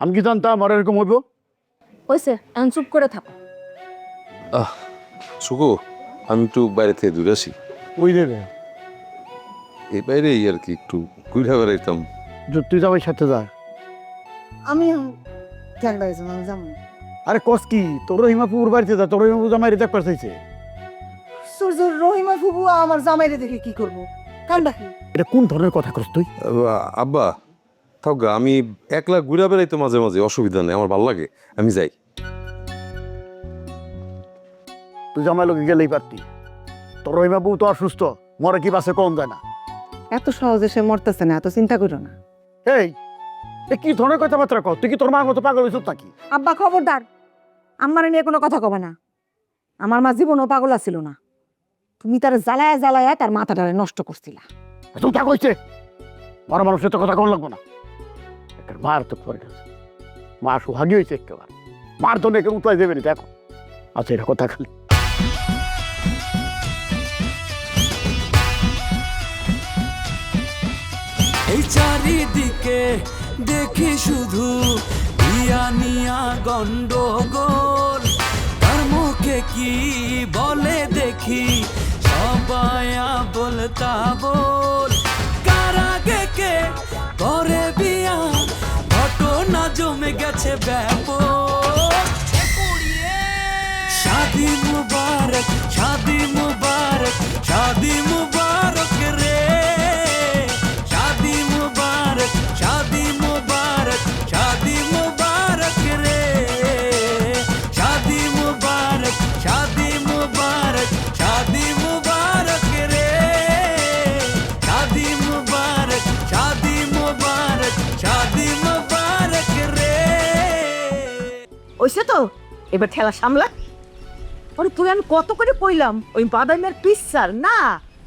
আমি কি জানতাম আর এরকম হইব? হয়েছে এখন চুপ করে থাকো। আহ সুকু আমি একটু বাইরে থেকে দূরে আসি ওই রে রে। এই বাইরেই আর কি একটু ঘুরে বেড়াইতাম। যে তুই যাবে সাথে যা। আমি গেছি আমি যাব না। আরে কস কি তোর হিমাপুর বাড়িতে যা তোর হিমাপুর জামাই রেজাক পাঠাইছে সূর্য রহিমা ফুবু আমার জামাইরে দেখে কি করব? কান্দা কি এটা কোন ধরনের কথা করছ তুই? আব্বা থাক গা, আমি একলা ঘুরে বেড়াইতো মাঝে মাঝে অসুবিধা নেই আমার ভালো লাগে আমি যাই। তুই জামাই লোকে গেলেই পারতি। তোর হিমাপু তো অসুস্থ মরে কি বাসে কম যায় না। এত সহজে সে মরতেছে না এত চিন্তা করো না। এই এ কি ধরনের কথাবার্তা কর তুই কি তোর মার মতো পাগল হয়েছ নাকি? আব্বা খবরদার আমার নিয়ে কোনো কথা কবে না। আমার মা জীবনও পাগল ছিল না। তুমি তার জ্বালায় জ্বালায় তার মাথাটা নষ্ট করছিলা। তুই তা কইছে? বড় মানুষের তো কথা কম লাগবো না। একটা মার তো পরে গেছে মা সুহাগী হয়েছে একেবারে। মার তো একে উতলাই দেবে না, দেখো। আচ্ছা এটা কথা খালি। এই চারিদিকে দেখি শুধু গন্ডগোল। তার মুখে কি বলে দেখি? সবাই বলতা বল। কারাগে কে করে ঘটনা জমে গেছে ব্যাপক। শাদি মুবারক শাদি মুবারক শাদি মুবারক রে। ওইসে তো? এবার ঠেলা সামলা। ওরে তুই আমি কত করে কইলাম? ওই বাদামের পিসার না?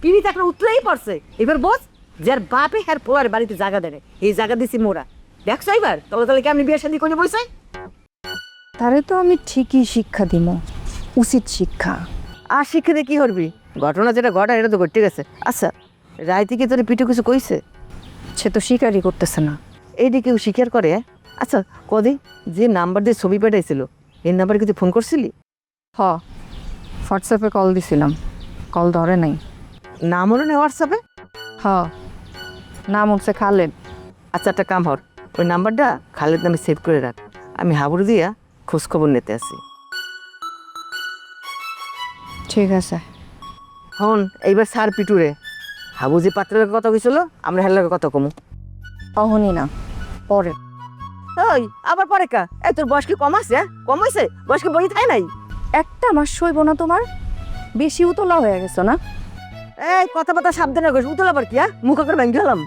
পিড়িতে একটা উতলেই পড়ছে এবার বস যার বাপে হ্যার পোয়ার বাড়িতে জায়গা দেয় এই জায়গা দিছি মোরা। দেখছ এবার তলে তলে কেমনি বিয়ে শাদি করে বসে তারে তো আমি ঠিকই শিক্ষা দিব। উচিত শিক্ষা। আর শিক্ষা দিয়ে কি করবি? ঘটনা যেটা ঘটা এটা তো ঘটে গেছে। আচ্ছা। রাইতে কি তোর পিঠে কিছু কইছে? সে তো স্বীকারই করতেছে না। এইটা কেউ স্বীকার করে হ্যাঁ? আচ্ছা কদি যে নাম্বার দিয়ে ছবি পাঠাইছিল এই নাম্বারে কিছু ফোন করছিলি? হ হোয়াটসঅ্যাপে কল দিছিলাম কল ধরে নাই। নাম হলো না হোয়াটসঅ্যাপে? হ নাম হচ্ছে খালেদ। আচ্ছা একটা কাম হর ওই নাম্বারটা খালেদ নামে সেভ করে রাখ আমি হাবুড় দিয়া খোঁজ খবর নিতে আসি। ঠিক আছে। হন এইবার সার পিটুরে হাবু যে পাত্রের কথা কইছিল আমরা হেলার কথা কমু। অহনি না পরে। ওই আবার পরে কা। এই তোর বয়স কি কম আছে হ্যাঁ? কম হয়েছে? বয়স কি বই থাকে নাই? একটা মাস সইব না তোমার? বেশি উতলা হয়ে গেছো না? এই কথা বার্তা সাবধানে কইস উতল আবার কি হ্যাঁ? মুখ করে ভেঙে গেলাম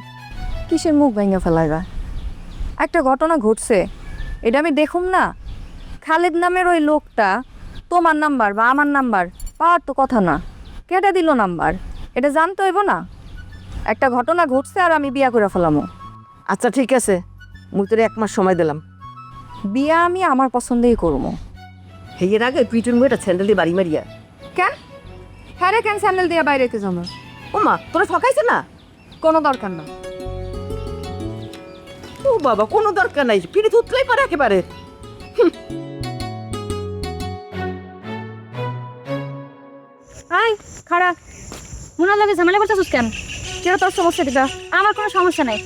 কিসের মুখ ভেঙে ফেলাইবা? একটা ঘটনা ঘটছে এটা আমি দেখুম না। খালেদ নামের ওই লোকটা তোমার নাম্বার বা আমার নাম্বার পাওয়ার তো কথা না। কেটে দিল নাম্বার। এটা জানতে হইব না? একটা ঘটনা ঘটছে আর আমি বিয়া করে ফেলামো। আচ্ছা ঠিক আছে। মুই তোর এক মাস সময় দিলাম। বিয়া আমি আমার পছন্দেই করব। হেয়ের আগে তুই পিটুর মুখটা স্যান্ডেল দিয়ে বাড়ি মারিয়া। কেন? হ্যাঁ রে কেন স্যান্ডেল দিয়ে বাইরেতে যাব? ও মা তোরা ঠকাইছে না? কোনো দরকার না। ও বাবা কোনো দরকার নাই পিড়ি উতলাই পারে একেবারে। আই খারাপ মনে লাগে ঝামেলা করতেছিস কেন? কেন তোর সমস্যা কিটা আমার কোনো সমস্যা নাই।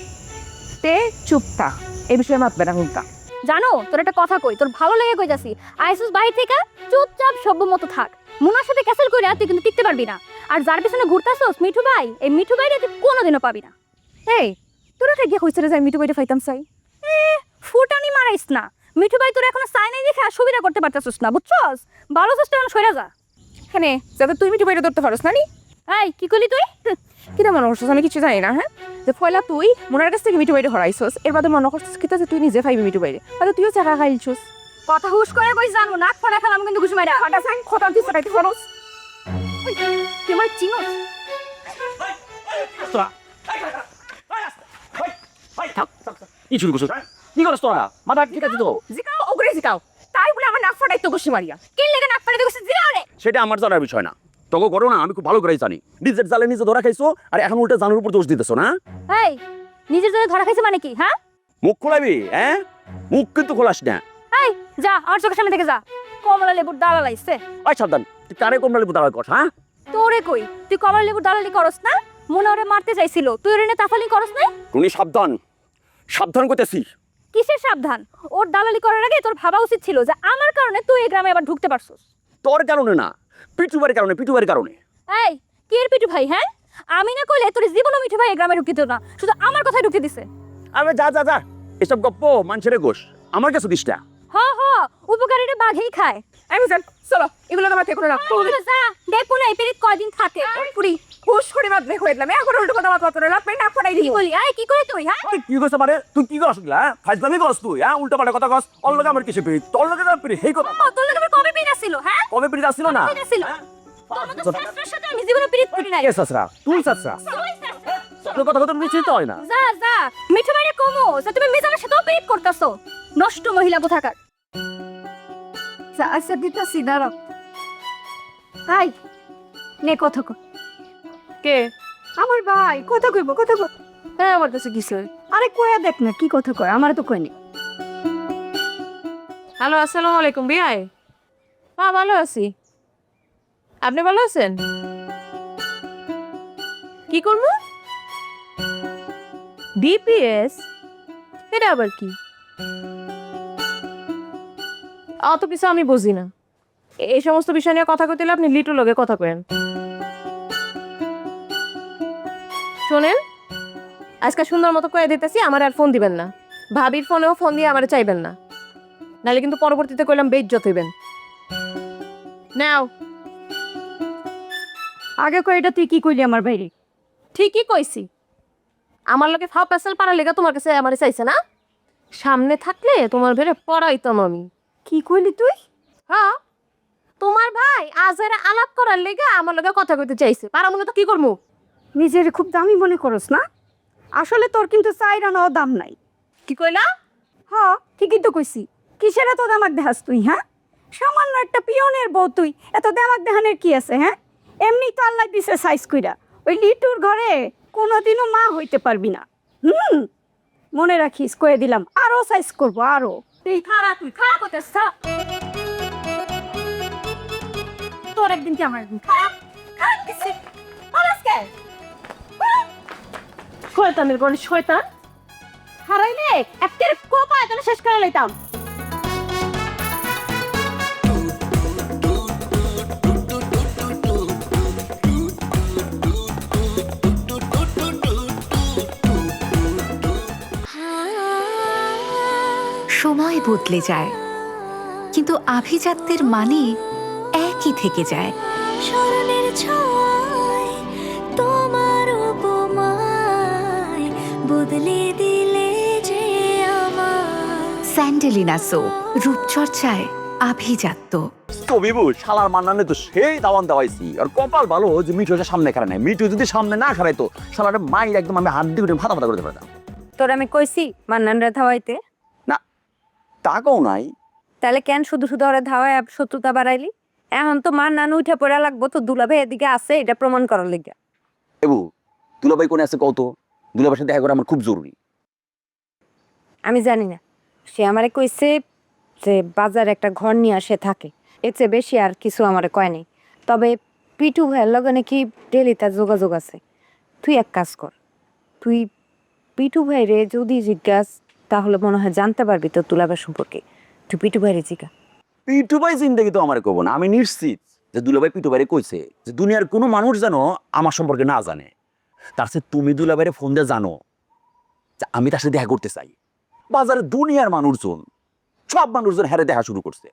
তে চুপ থাক। এই বিষয়ে মাতবে না হুঙ্কা। জানো তোর একটা কথা কই তোর ভালো লেগে কই যাসি আইসুস বাড়ি থেকে চুপচাপ সভ্য মতো থাক। মুনার সাথে ক্যাসেল করে তুই কিন্তু টিকতে পারবি না। আর যার পিছনে ঘুরতাছস মিঠু ভাই এই মিঠু ভাইরে তুই কোনোদিনও পাবি না। এই তোর একটা গিয়ে কইছে রে যাই মিটু বাইরে ফাইতাম চাই। এ ফুটানি মারাইস না। মিঠু ভাই তোর এখনও সাই নাই দেখে সুবিধা করতে পারতাছিস না বুঝছস? ভালো চেষ্টা এখন সইরা যা। হ্যাঁ যাতে তুই মিঠু বাইরে ধরতে পারস না নি এই কি করলি তুই? কিনা মনে করছিস আমি কিছু জানি না হ্যাঁ? যে ফয়লা তুই মনের কাছ থেকে মিটু বাইরে হরাইছস এর বাদে মনে করছিস কিতা যে তুই নিজে ফাইবি মিটু বাইরে? তাহলে তুইও চাকা খাইলছস। কথা হুশ করে কই জানো নাক ফাড়া খেলাম কিন্তু ঘুষ মাইরা। আটা সাইন খতা দিছ রাইতে ফরস তুই আমার চিনোস কি শুরু করছ কি করছ তোরা? মাথা ঠিক আছে তো? জিকাও ওগরে জিকাও। তাই বলে আমার নাক ফাটাইতো ঘুষি মারিয়া। কে লেগে নাক ফাড়া দেখছিস জিরা রে। সেটা আমার জানার বিষয় না। তোকে করো না আমি খুব ভালো করেই জানি। নিজের জালে নিজে ধরা খাইছো আর এখন উল্টা জানুর উপর দোষ দিতেছো না? এই নিজের জন্য ধরা খাইছে মানে কি হ্যাঁ? মুখ খোলাবি হ্যাঁ? মুখ কিন্তু খোলাস না। এই যা আমার চোখের সামনে থেকে যা। কমলা লেবুর দালাল আইছে ওই সাবধান। তুই কারে কমলা লেবু দাঁড়ায় কর হ্যাঁ? তোরে কই? তুই কমলা লেবুর দালালি করস না? মনে ওরে মারতে চাইছিল। তুই ওরে তাফালি করস না টুনি সাবধান। সাবধান করতেছি কিসের সাবধান? ওর দালালি করার আগে তোর ভাবা উচিত ছিল যে আমার কারণে তুই এই গ্রামে আবার ঢুকতে পারছস। তোর কারণে না। পিটুবারের কারণে পিটুবারের কারণে। এই কি এর পিটু ভাই হ্যাঁ? আমি না কইলে তোর জীবনও মিঠু ভাই এই গ্রামে ঢুকিত না শুধু আমার কথাই ঢুকে দিছে। আরে যা যা যা এসব গপ্প মানুষের গোশ আমার কাছে দিসটা হ হ উপকারীরা বাঘেই খায়। আমি জান চলো এগুলো আমার থেকে তোরা যা দেখো না এই পেরিত কয়দিন থাকে। পুরি হুশ করে মাত দেখো এলাম এখন উল্টো কথা মাত পত্র লাভ না পড়াই কি বলি? আয় কি করে তুই হ্যাঁ? কি করছ মানে? তুই কি করছ হ্যাঁ? ফাইজলামি করছ তুই হ্যাঁ? উল্টা পাল্টা কথা কস। অন্য আমার কিসে পিড়ি তোর লোকে না পিড়ি সেই কথা। তোর লোকের কবে পিনা ছিল হ্যাঁ? কবে পিড়ি আসছিল না? ছিল তোর শাস্ত্রের আমি জীবনে পিরিত করি নাই। কে সাসরা তুই সাসরা তোর কথা কথা নিশ্চিত হয় না। যা যা মিঠু বাইরে কমো যে তুমি মিজানের সাথেও পিরিত করতেছো। নষ্ট মহিলা কোথাকার? আচ্ছা আচ্ছা দিতাছি দাঁড়াও। তাই নে কথা কর কে? আমার ভাই কথা কইব কথা কর হ্যাঁ আমার কাছে কিছু আরে কয়া দেখ না কি কথা কয় আমার তো কয়নি হ্যালো আসসালামু আলাইকুম বিয়াই হ্যাঁ ভালো আছি। আপনি ভালো আছেন? কি করব? ডিপিএস এটা আবার কি? অত কিছু আমি বুঝি না। এই সমস্ত বিষয় নিয়ে কথা কইতে হলে আপনি লিটু লগে কথা কেন শোনেন আজকে সুন্দর মতো কয়ে দিতেছি আমার আর ফোন দিবেন না। ভাবির ফোনেও ফোন দিয়ে আমার চাইবেন না। নাহলে কিন্তু পরবর্তীতে কইলাম বেইজ্জত হইবেন। নাও। আগে কয় এটা তুই কি কইলি আমার বাইরে ঠিকই কইছি। আমার লোকে ফাও পেসাল পাড়া লেগা তোমার কাছে আমার চাইছে না। সামনে থাকলে তোমার ভেরে পড়াইতাম আমি। কি কইলি তুই? হ্যাঁ তোমার ভাই আজের আলাপ করার লেগে আমার লগে কথা কইতে চাইছে। পারা মনে তো কি করব নিজের খুব দামি মনে করস না? আসলে তোর কিন্তু চাইরানাও দাম নাই। কি কইলা? হ ঠিকই তো কইছি। কিসের এত দামাক দেখাস তুই হ্যাঁ? সামান্য একটা পিয়নের বউ তুই এত দামাক দেখানের কি আছে হ্যাঁ? এমনি তো আল্লাহ দিছে সাইজ কইরা। ওই লিটুর ঘরে কোনোদিনও মা হইতে পারবি না। হুম? মনে রাখিস কয়ে দিলাম আরও সাইজ করব আরও। থাক। তোর একদিন কি একদিন গণে শয়তান। হারাইলে একটা কোপায় তাহলে শেষ করে লইতাম। সময় বদলে যায়। কিন্তু আভিজাত্যের মানে একই থেকে যায়। স্মরণের ছোঁয়ায় তোমার উপমায় বদলে দিলে যে স্যান্ডেলিনা সো রূপচর্চায় আভিজাত্য। তো বিবু শালার মান্নানে তো সেই দাওয়ান দাওয়াইছি। আর কপাল ভালো যে মিঠু এসে সামনে খাড়া নাই। মিঠু যদি সামনে না খাড়াইতো শালার মাইর একদম আমি হাত দিয়ে ফাটা ফাটা করে ফেলতাম তোর আমি কইছি মান্নান রে ধাওয়াইতে। টাকাও নাই। তাহলে কেন শুধু শুধু ওরা ধাওয়ায় শত্রুতা বাড়াইলি? এখন তো মান্নান উঠে পড়া লাগবো তো দুলাভে এদিকে আছে এটা প্রমাণ করার লেগে। এবু দুলাভাই কোনে আছে কত দুলাভাইয়ের সাথে দেখা করা আমার খুব জরুরি। আমি জানি না। সে আমারে কইছে যে বাজারে একটা ঘর নিয়ে আসে থাকে। এর চেয়ে বেশি আর কিছু আমারে কয় নাই। তবে পিটু ভাইয়ের লগে নাকি ডেলি তার যোগাযোগ আছে। তুই এক কাজ কর। তুই পিটু ভাইরে যদি জিজ্ঞাস তাহলে মনে হয় জানতে পারবি তো তুলাবার সম্পর্কে। তুই পিটু ভাইরে জিজ্ঞা পিটু ভাই জিন্দগি তো আমার কব না আমি নিশ্চিত যে দুলাভাই পিটু ভাইরে কইছে যে দুনিয়ার কোনো মানুষ যেন আমার সম্পর্কে না জানে। তার সাথে তুমি দুলাভাইরে ফোন দিয়ে জানো যে আমি তার সাথে দেখা করতে চাই। বাজারে দুনিয়ার মানুষজন সব মানুষজন হেরে দেখা শুরু করছে।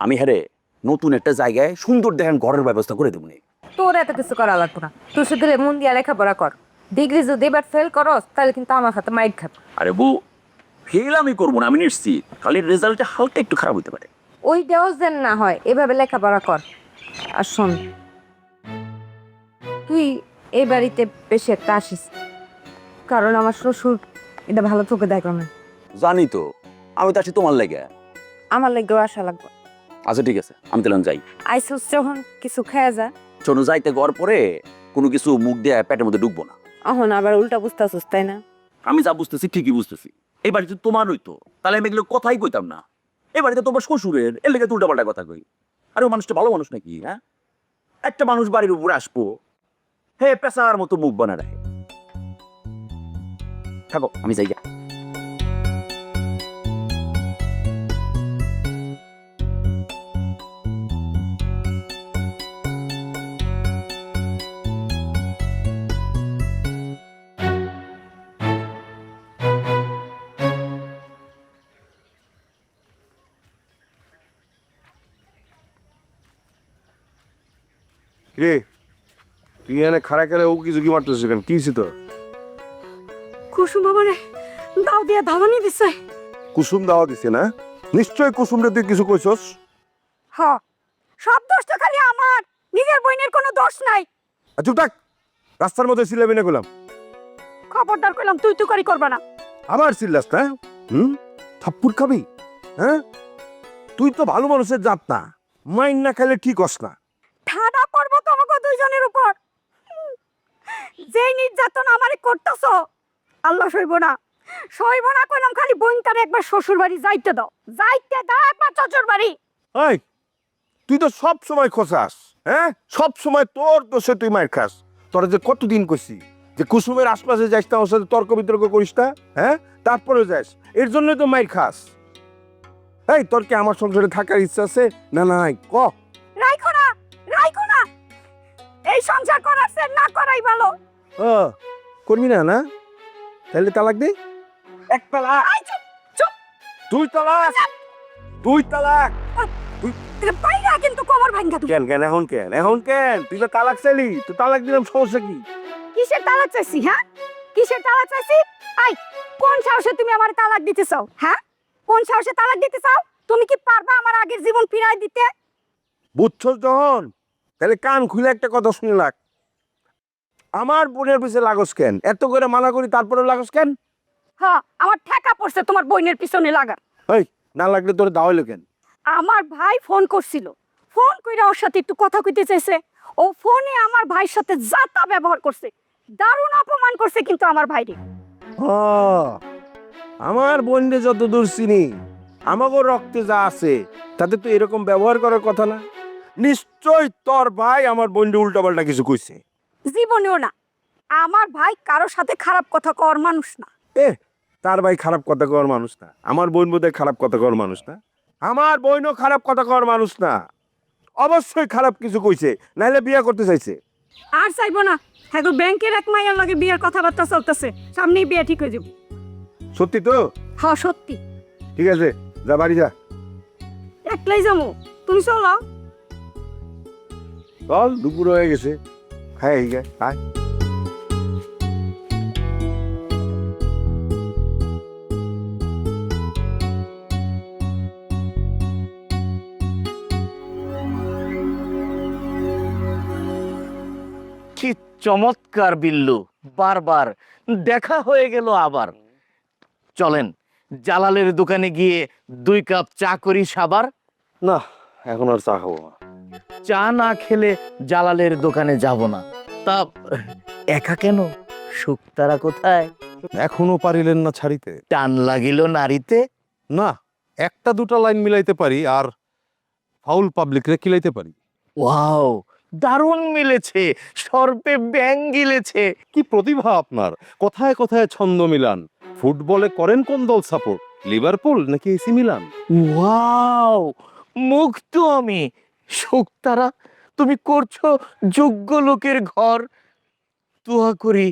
আমি হেরে নতুন একটা জায়গায় সুন্দর দেখেন ঘরের ব্যবস্থা করে দেবো তোর এত কিছু করা লাগবে না। তুই শুধু মন দিয়া লেখাপড়া কর। ডিগ্রি যদি এবার ফেল করস তাহলে কিন্তু আমার হাতে মাইক খাবে। আরে বউ ফেল আমি করব না আমি নিশ্চিত। খালি রেজাল্টটা হালকা একটু খারাপ হতে পারে। ওই দেওয়াজ যেন না হয় এভাবে লেখাপড়া কর। আর শোন তুই এই বাড়িতে বেশি একটা আসিস কারণ আমার শ্বশুর এটা ভালো চোখে দেখো না। জানি তো আমি তো আছি তোমার লেগে। আমার লাগেও আসা লাগবে। আচ্ছা ঠিক আছে আমি তাহলে যাই। আইসুস যখন কিছু খেয়ে যা। শোনো যাইতে গড় পরে কোনো কিছু মুখ দিয়ে পেটের মধ্যে ঢুকবো না। অহন আবার উল্টা বুঝতে আসুস তাই না? আমি যা বুঝতেছি ঠিকই বুঝতেছি। এই বাড়িতে তোমার হইতো। তাহলে আমি এগুলো কথাই কইতাম না। এই বাড়িতে তোমার শ্বশুরের, এর লেগে উল্টা পাল্টা কথা কই। আরে ও মানুষটা ভালো মানুষ নাকি হ্যাঁ? একটা মানুষ বাড়ির উপর আসব, হে পেশার মতো মুখ বানা রাখে। থাকো, আমি যাই তুই খারা খেলে ও কিছু কি মারতেছিস কেন? কি তোর? কুসুম বাবারে দাও দিয়া ধাবানি দিছে। কুসুম দাওয়া দিছে না? নিশ্চয় তুই কিছু কইছস? হ সব দোষ তো খালি আমার। নিজের বইনের কোনো দোষ নাই। রাস্তার মধ্যে সিলেবি না করলাম খবরদার কইলাম তুই তুই করি করবা না। আবার চিল্লাস না? হুম? থাপ্পুর খাবি? হ্যাঁ? তুই তো ভালো মানুষের জাত না। মাইন না খেলে ঠিক হস না। ঠাডা পড়ব তোমাকে দুইজনের উপর। যেই নির্যাতন আমারে করতেছ আল্লাহ সইব না। সইব না কইলাম খালি বোনটারে একবার শ্বশুর বাড়ি যাইতে দাও। যাইতে দাও একবার শ্বশুর বাড়ি এই তুই তো সব সময় খোসাস হ্যাঁ? সব সময় তোর দোষে তুই মার খাস। তোরা যে কতদিন কইছি যে কুসুমের আশপাশে যাইস না ওর সাথে তর্ক বিতর্ক করিস না হ্যাঁ? তারপরে যাস এর জন্যই তো মাইর খাস। এই তোর কি আমার সংসারে থাকার ইচ্ছা আছে? না না নাই ক? রাইখো এই সংসার করার চেয়ে না করাই ভালো। ও করবি না না? তাহলে তালাক দে। এক তালাক। আই চুপ চুপ। দুই তালাক। দুই তালাক। বাইরা কিন্তু কোমর ভাঙ্গা তুমি কেন কেন এখন কেন এখন কেন? তুই তো তালাক চাইলি তো তালাক দিলাম সমস্যা কি? কিসের তালাক চাইছি হ্যাঁ? কিসের তালাক চাইছি? আই কোন সাহসে তুমি আমার তালাক দিতে চাও হ্যাঁ? কোন সাহসে তালাক দিতে চাও? তুমি কি পারবা আমার আগের জীবন ফিরাই দিতে? বুঝছস যখন? তাহলে কান খুলে একটা কথা শুনে লাগ আমার বোনের পিছে লাগস কেন? এত করে মানা করি তারপরে লাগস কেন? হ্যাঁ আমার ঠেকা পড়ছে তোমার বোনের পিছনে লাগা। এই না লাগলে তোর দাওয়াইলো কেন? আমার ভাই ফোন করছিল। ফোন কইরা ওর সাথে একটু কথা কইতে চাইছে। ও ফোনে আমার ভাইয়ের সাথে যাতা ব্যবহার করছে। দারুণ অপমান করছে কিন্তু আমার ভাইরে। ও, আমার বোনরে যত দূর চিনি আমাকে রক্তে যা আছে তাতে তো এরকম ব্যবহার করার কথা না। নিশ্চয় তোর ভাই আমার বোনরে উল্টাপাল্টা কিছু কইছে। জীবনেও না। আমার ভাই কারোর সাথে খারাপ কথা কর মানুষ না। এ তার ভাই খারাপ কথা কর মানুষ না। আমার বোন বোধহয় খারাপ কথা কর মানুষ না। আমার বোনও খারাপ কথা কর মানুষ না। অবশ্যই খারাপ কিছু কইছে নাহলে বিয়ে করতে চাইছে। আর চাইব না। হ্যাঁ ব্যাংকের এক মাইয়ার লগে বিয়ের কথাবার্তা চলতেছে। সামনেই বিয়ে ঠিক হয়ে যাবে। সত্যি তো? হ্যাঁ সত্যি। ঠিক আছে যা বাড়ি যা। একলাই যাব। তুমি চলো। চল দুপুর হয়ে গেছে। খাই আয়। কি চমৎকার বিল্লু বারবার। দেখা হয়ে গেল আবার। চলেন জালালের দোকানে গিয়ে দুই কাপ চা করি সাবার। না এখন আর চা খাব না। চা না খেলে জালালের দোকানে যাব না। তা একা কেন? শুক্তারা কোথায়? এখনও পারিলেন না ছাড়িতে। টান লাগিল নারীতে? না একটা দুটা লাইন মিলাইতে পারি আর ফাউল পাবলিক রে কিলাইতে পারি। ওয়াও দারুণ মিলেছে সর্পে ব্যাং গিলেছে। কি প্রতিভা আপনার কোথায় কোথায় ছন্দ মিলান? ফুটবলে করেন কোন দল সাপোর্ট লিভারপুল নাকি এসি মিলান? ওয়াও মুগ্ধ আমি। শুক্তারা তুমি করছ যোগ্য লোকের ঘর। দোয়া করি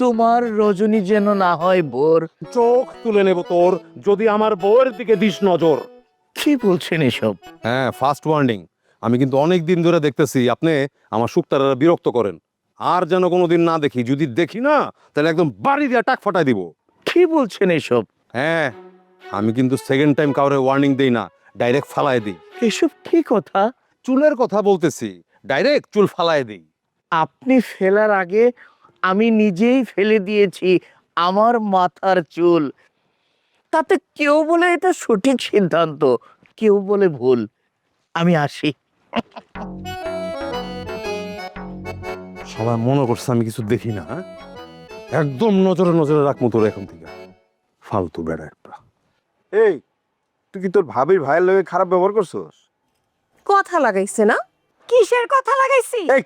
তোমার রজনী যেন না হয় বোর চোখ তুলে নেব তোর যদি আমার বউয়ের দিকে দিস নজর। কি বলছেন এসব? হ্যাঁ ফার্স্ট ওয়ার্নিং আমি কিন্তু অনেক দিন ধরে দেখতেছি আপনি আমার শুক্তারা বিরক্ত করেন। আর যেন কোনোদিন না দেখি যদি দেখি না তাহলে একদম বাড়ি দিয়ে টাক ফাটাই দিব। কি বলছেন এসব? হ্যাঁ আমি কিন্তু সেকেন্ড টাইম কাউরে ওয়ার্নিং দেই না ডাইরেক্ট ফালাই দিই। এসব কি কথা? চুলের কথা বলতেছি। ডাইরেক্ট চুল ফালাই দিই। আপনি ফেলার আগে আমি নিজেই ফেলে দিয়েছি আমার মাথার চুল। তাতে কেউ বলে এটা সঠিক সিদ্ধান্ত কেউ বলে ভুল। আমি আসি। সবাই মনে করছে আমি কিছু দেখি না হ্যাঁ? একদম নজরে নজরে রাখব তোর এখন থেকে। ফালতু বেড়া একটা। এই তুই কি তোর ভাবির ভাইয়ের লগে খারাপ ব্যবহার করছস? কথা লাগাইছে না? কিসের কথা লাগাইছি? এই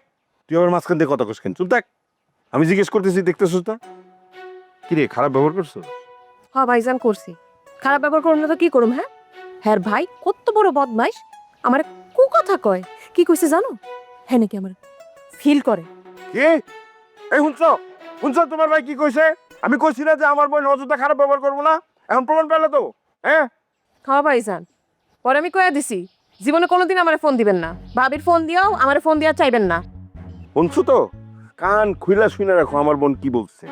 তুই আমার মাঝখান দিয়ে কথা কস কেন? চুপ থাক। আমি জিজ্ঞেস করতেছি দেখতেছস না? কি রে খারাপ ব্যবহার করছ হ্যাঁ ভাইজান করছি। খারাপ ব্যবহার করুন না তো কি করুম হ্যাঁ? হ্যাঁ ভাই কত বড় বদমাইশ। আমার কু কথা কয়? কি কইছে জানো? হ্যাঁ নাকি আমার? ফিল করে। কি? এই শুনছ? শুনছ তোমার ভাই কি কইছে? আমি কইছি না যে আমার বোন অযথা খারাপ ব্যবহার করব না? এখন প্রমাণ পেলে তো হ্যাঁ? হ্যাঁ ভাইজান। পরে আমি কয়া দিছি জীবনে কোনোদিন আমার ফোন দিবেন না। ভাবির ফোন দিয়াও আমার ফোন দিয়া চাইবেন না। শুনছো তো কান খুইলা শুনে রাখো আমার বোন কি বলছে?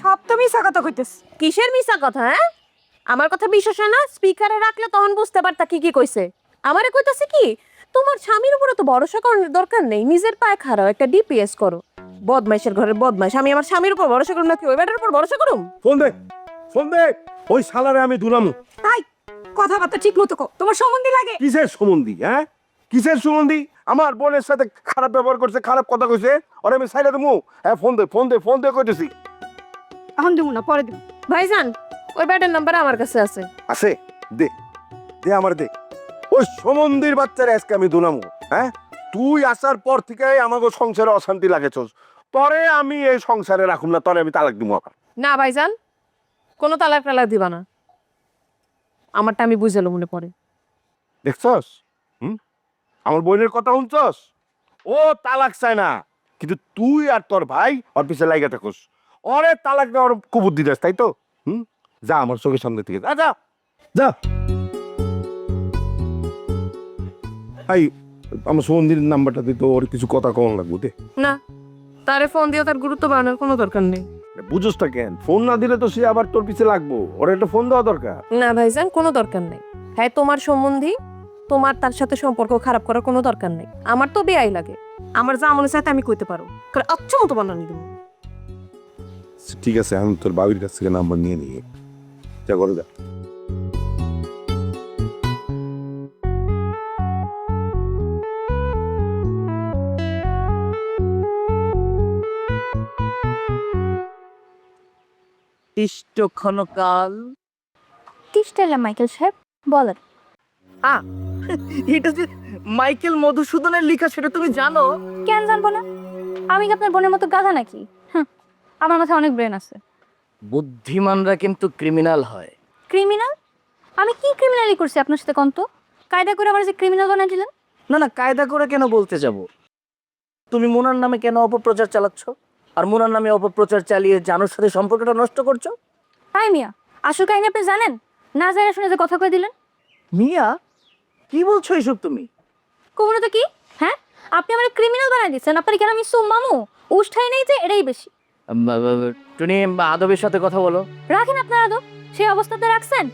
সব তো মিশা কথা কইতেছ। কিসের মিশা কথা হ্যাঁ? আমার কথা বিশ্বাস হয় না স্পিকারে রাখলে তখন বুঝতে পারতা কি কি কইছে। আমারে কইতাছে কি তোমার স্বামীর উপরে তো ভরসা করার দরকার নেই নিজের পায়ে খাড়াও একটা ডিপিএস করো। বদমাইশের ঘরের বদমাইশ আমি আমার স্বামীর উপর ভরসা করুম নাকি ওই ব্যাটার উপর ভরসা করুম? ফোন দে ফোন দে ওই সালারে আমি দুলামু তাই কথাবার্তা ঠিক মতো কো। তোমার সম্বন্ধে লাগে? কিসের সুমন্দি হ্যাঁ? কিসের সুমন্দি আমার বোনের সাথে খারাপ ব্যবহার করছে খারাপ কথা কইছে। ওরে আমি সাইডে দেবো হ্যাঁ ফোন দে ফোন দে ফোন দে কইতেছি। এখন দেবো না পরে দেবো ভাইজান ওই ব্যাটার নাম্বার আমার কাছে আছে। আছে? দে দে আমার দে। ওই সমন্দির বাচ্চারা আজকে আমি দুলামু হ্যাঁ? তুই আসার পর থেকে আমাকে সংসারে অশান্তি লাগেছস। পরে আমি এই সংসারে রাখুম না তরে আমি তালাক দিব আবার। না ভাইজান কোনো তালাক টালাক দিবা না। আমারটা আমি বুঝালো মনে পড়ে। দেখছস? হুম? আমার বোনের কথা শুনছস? ও তালাক চায় না কিন্তু তুই আর তোর ভাই ওর পিছে লাইগা থাকস। ওরে তালাক দেওয়ার কুবুদ্ধি দাস তাই তো? হুম? যা আমার চোখের সামনে থেকে যা যা। যা। এই আমার সুমন্দির নাম্বারটা দিতে ওর কিছু কথা কম লাগবো দে। না তারে ফোন দিয়ে তার গুরুত্ব বাড়ানোর কোনো দরকার নেই। বুঝোস না কেন? ফোন না দিলে তো সে আবার তোর পিছে লাগবো। ওর একটা ফোন দেওয়া দরকার। না ভাইজান কোনো দরকার নেই। হ্যাঁ তোমার সম্বন্ধী তোমার তার সাথে সম্পর্ক খারাপ করার কোনো দরকার নেই। আমার তো বেয়াই লাগে। আমার যা মনে চাইতে আমি কইতে পারো। কারণ আচ্ছা মতো বানানি দেবো। ঠিক আছে আমি তোর বাবির কাছ থেকে নাম্বার নিয়ে নিয়ে যা করে যা। ক্ষণকাল। তিস্টাইলা মাইকেল সাহেব বলেন। আ এটা যে মাইকেল মধুসূদনের লেখা সেটা তুমি জানো? কেন জানব না? আমি কি আপনার বোনের মতো গাধা নাকি? হুঁ, আমার মাথায় অনেক ব্রেন আছে। বুদ্ধিমানরা কিন্তু ক্রিমিনাল হয়। ক্রিমিনাল? আমি কি ক্রিমিনালি করছি আপনার সাথে কন্ত? কায়দা করে আমার যে ক্রিমিনাল বানিয়ে দিলেন? না না কায়দা করে কেন বলতে যাব? তুমি মোনার নামে কেন অপপ্রচার চালাচ্ছ? আর মোনার নামে অপপ্রচার চালিয়ে জানোর সাথে সম্পর্কটা নষ্ট করছ? তাই মিয়া আসল কাহিনী আপনি জানেন? না জানে শুনে যে কথা কয়ে দিলেন? মিয়া কি বলছো এসব তুমি? কমনে তো কি? হ্যাঁ? আপনি আমার ক্রিমিনাল বানিয়ে দিচ্ছেন। আপনার কেন আমি মামু? উষ্ঠাই নেই যে এটাই বেশি। টুনি আদবের সাথে কথা বলো। রাখেন আপনার আদব। সেই অবস্থাতে রাখছেন।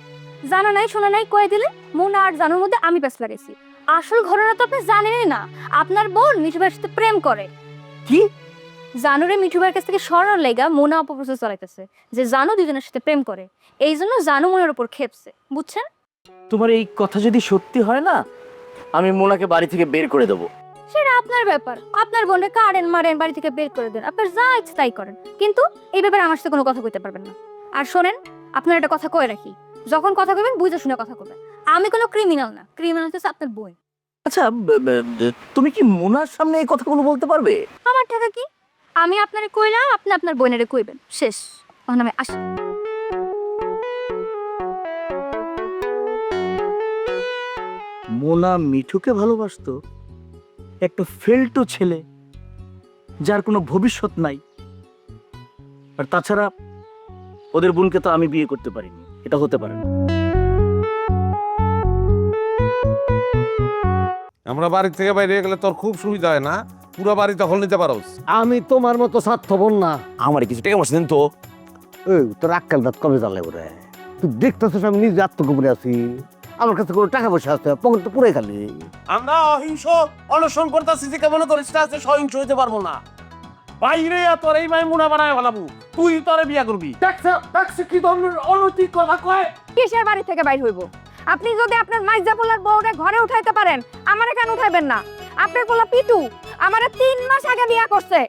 জানা নাই শোনা নাই কয়ে দিলে মুনা আর জানুর মধ্যে আমি পেস লাগাইছি আসল ঘটনা তো আপনি জানেনই না। আপনার বোন মিঠু সাথে প্রেম করে। কি? জানুরে মিঠু ভাইয়ের কাছ থেকে সরানোর লেগা মোনা অপপ্রচার চালাইতেছে যে জানু দুজনের সাথে প্রেম করে। এই জন্য জানু মনের উপর খেপছে বুঝছেন? তোমার এই কথা যদি সত্যি হয় না আমি মোনাকে বাড়ি থেকে বের করে দেবো। সেটা আপনার ব্যাপার। আপনার বোনকে কারেন মারেন বাড়ি থেকে বের করে দেন। আপনার যা ইচ্ছে তাই করেন। কিন্তু এই ব্যাপারে আমার সাথে কোনো কথা কইতে পারবেন না। আর শোনেন আপনার একটা কথা কয়ে রাখি। যখন কথা কইবেন বুঝে শুনে কথা কইবেন। আমি কোনো ক্রিমিনাল না। ক্রিমিনাল হচ্ছে আপনার বই আচ্ছা তুমি কি মোনার সামনে এই কথাগুলো বলতে পারবে? আমার টাকা কি? আমি আপনারে কইলাম আপনি আপনার বোনেরে কইবেন। শেষ। তখন আমি আসি। মোনা মিঠুকে ভালোবাসতো। একটা ফেলটু ছেলে যার কোনো ভবিষ্যৎ নাই। আর তাছাড়া ওদের বোনকে তো আমি বিয়ে করতে পারিনি। এটা হতে পারে না। আমরা বাড়ি থেকে বাইরে গেলে তোর খুব সুবিধা হয় না? পুরো বাড়ি দখল নিতে পারোস। আমি তোমার মতো স্বার্থপর না। আমার কিছু টাকা পয়সা দেন তো। এই তোর আক্কাল দাঁত কবে জ্বালে ওরে তুই দেখতেছিস আমি নিজে আত্মগোপনে আছি। আমার কাছে কোনো টাকা পয়সা আছে পকেট তো পুরাই খালি। আমরা অহিংস অনশন করতেছি যে কেমন তোর ইচ্ছা আছে সহিংস হইতে পারব না। বাইরে তোর এই মাই মুনা বানায় ভালাবু তুই তোরে বিয়া করবি। কি ধরনের অনৈতিক কথা কয়? কিসের বাড়ি থেকে বাইর হইব? আপনি যদি আপনার মাইজা পোলার বউরে ঘরে উঠাইতে পারেন আমারে কেন উঠাইবেন না? আপনার পোলা পিটু আমার তিন মাস আগে বিয়া করছে।